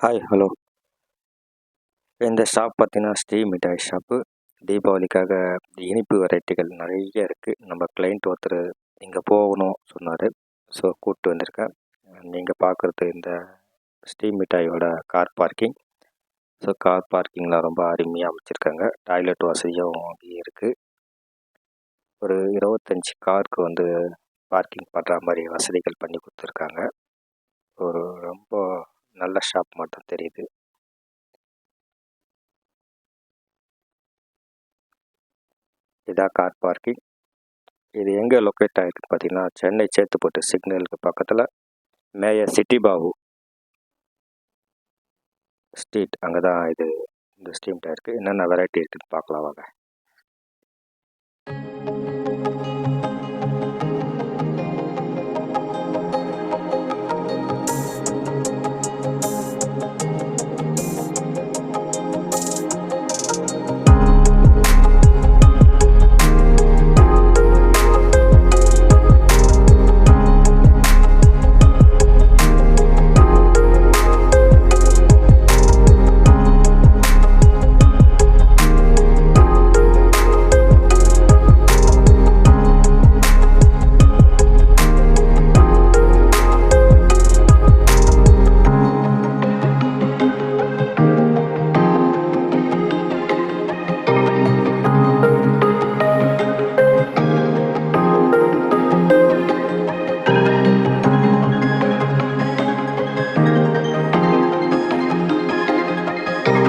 Hi hello இந்த shop பார்த்தீங்கன்னா ஸ்ரீ மிட்டாய் ஷாப்பு தீபாவளிக்காக இனிப்பு வெரைட்டிகள் நிறைய இருக்குது நம்ம கிளைண்ட் ஒருத்தர் இங்கே போகணும் சொன்னார். ஸோ கூப்பிட்டு வந்திருக்கேன். நீங்கள் பார்க்குறது இந்த ஸ்ரீ மிட்டாயோட கார் பார்க்கிங் ஸோ கார் பார்க்கிங்லாம் ரொம்ப அருமையாக வச்சுருக்காங்க. டாய்லெட் வசதியும் அங்கேயே இருக்குது ஒரு இருபத்தஞ்சி காருக்கு வந்து பார்க்கிங் பண்ணுற மாதிரி வசதிகள் பண்ணி கொடுத்துருக்காங்க. ஒரு ரொம்ப நல்ல ஷாப் மட்டும் தெரியுது. இதான் கார் பார்க்கிங். இது எங்கே லொக்கேட் ஆகிருக்குன்னு பார்த்தீங்கன்னா சென்னை சேத்துப்பட்டு சிக்னலுக்கு பக்கத்தில் மேயர் சிட்டி பாபு ஸ்ட்ரீட். அங்கே தான் இது இந்த ஸ்ட்ரீம்ட்டாக இருக்குது என்னென்ன வெரைட்டி இருக்குதுன்னு பார்க்கலாம் வாங்க.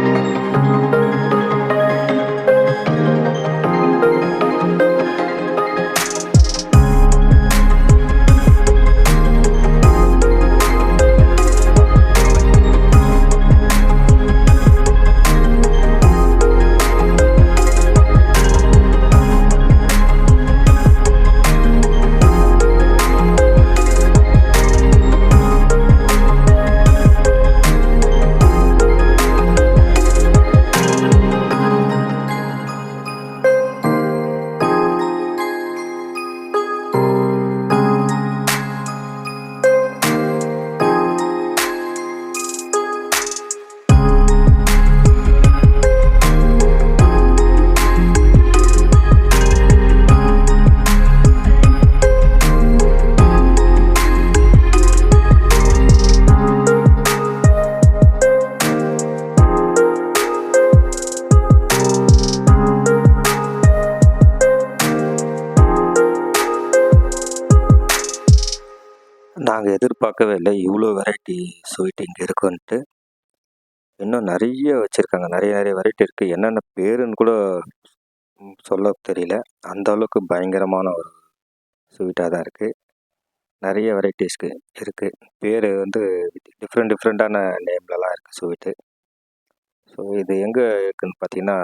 நாங்கள் எதிர்பார்க்கவே இல்லை. இவ்வளோ வெரைட்டி ஸ்வீட் இங்கே இருக்குன்ட்டு. இன்னும் நிறைய வச்சுருக்காங்க. நிறைய நிறைய வெரைட்டி இருக்குது என்னென்ன பேருன்னு கூட சொல்ல தெரியல. அந்த அளவுக்கு பயங்கரமான ஒரு ஸ்வீட்டாக தான் இருக்குது நிறைய வெரைட்டிஸ்க்கு இருக்குது பேர் வந்து டிஃப்ரெண்ட் டிஃப்ரெண்ட்டான நேம்லலாம் இருக்குது ஸ்வீட்டு ஸோ இது எங்கே இருக்குதுன்னு பார்த்தீங்கன்னா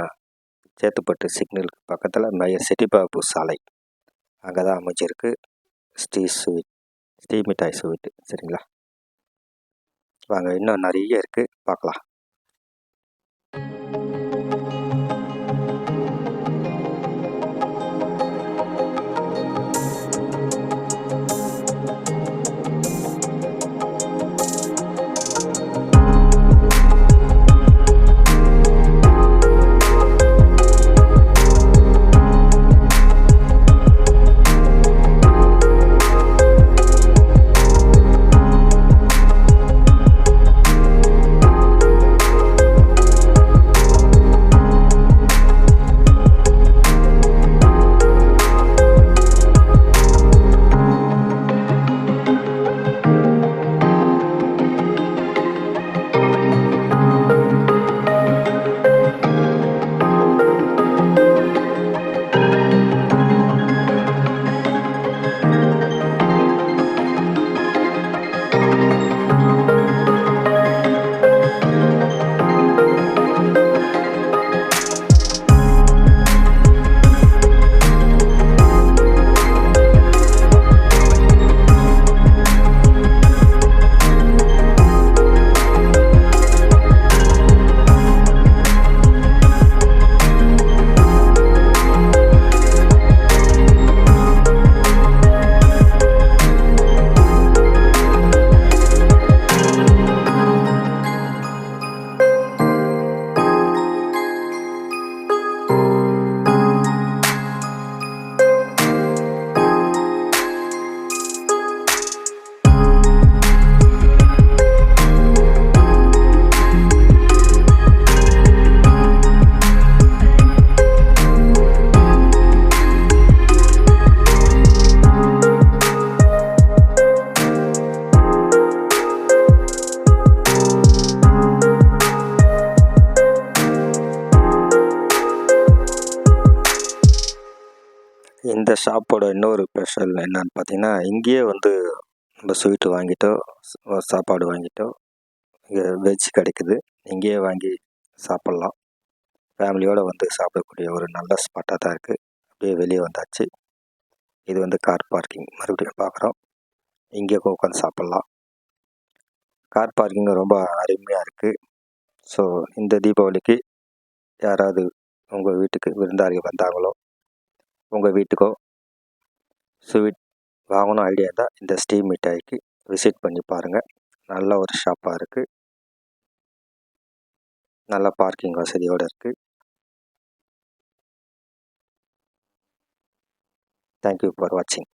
சேத்துப்பட்டு சிக்னலுக்கு பக்கத்தில் மைய செட்டிபாபு சாலை. அங்கே தான் அமைஞ்சிருக்கு. ஸ்ரீ ஸ்வீட் ஸ்ரீ மிட்டாய் ஸ்வீட்டு சரிங்களா? வாங்க இன்னும் நிறைய இருக்குது பார்க்கலாம். இந்த ஷாப்போட இன்னொரு ஸ்பெஷல் என்னன்னு பார்த்தீங்கன்னா இங்கேயே வந்து நம்ம ஸ்வீட்டு வாங்கிட்டோ சாப்பாடு வாங்கிட்டோ இங்கே வெஜ் கிடைக்குது. இங்கேயே வாங்கி சாப்பிட்லாம். ஃபேமிலியோடு வந்து சாப்பிடக்கூடிய ஒரு நல்ல ஸ்பாட்டாக தான் இருக்குது அப்படியே வெளியே வந்தாச்சு. இது வந்து கார் பார்க்கிங் மறுபடியும் பார்க்குறோம். இங்கே உட்காந்து சாப்பிட்லாம். கார் பார்க்கிங் ரொம்ப அருமையாக இருக்குது ஸோ இந்த தீபாவளிக்கு யாராவது உங்கள் வீட்டுக்கு விருந்தாளி வந்தாங்களோ உங்கள் வீட்டுக்கோ ஸ்வீட் வாங்கணும் ஐடியா இருந்தால் இந்த ஸ்டீம் மிட்டாய்க்கு விசிட் பண்ணி பாருங்கள் நல்ல ஒரு ஷாப்பாக இருக்குது நல்ல பார்க்கிங் வசதியோடு இருக்குது தேங்க்யூ ஃபார் வாட்சிங்